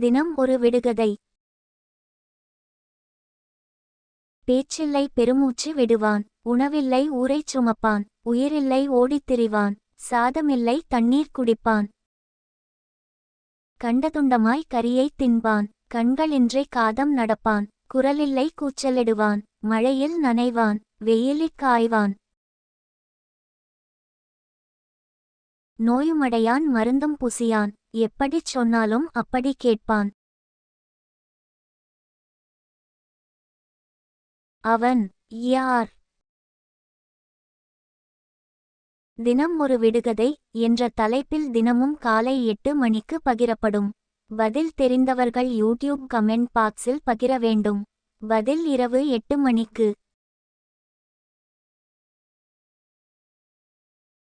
தினம் ஒரு விடுகதை. பேச்சில்லை பெருமூச்சு விடுவான். உணவில்லை ஊரைச் சுமப்பான். உயிரில்லை ஓடித் திரிவான். சாதமில்லை தண்ணீர் குடிப்பான். கண்டதுண்டமாய் கரியைத் தின்பான். கண்களின்றி காதம் நடப்பான். குரலில்லை கூச்சலிடுவான். மழையில் நனைவான். வெயிலில் காய்வான். நோயுமடையான் மருந்தும் புசியான். எப்படிச் சொன்னாலும் அப்படி கேட்பான். அவன் யார்? தினம் ஒரு விடுகதை என்ற தலைப்பில் தினமும் காலை எட்டு மணிக்கு பகிரப்படும். பதில் தெரிந்தவர்கள் யூடியூப் கமெண்ட் பாக்ஸில் பகிர வேண்டும். பதில் இரவு எட்டு மணிக்கு.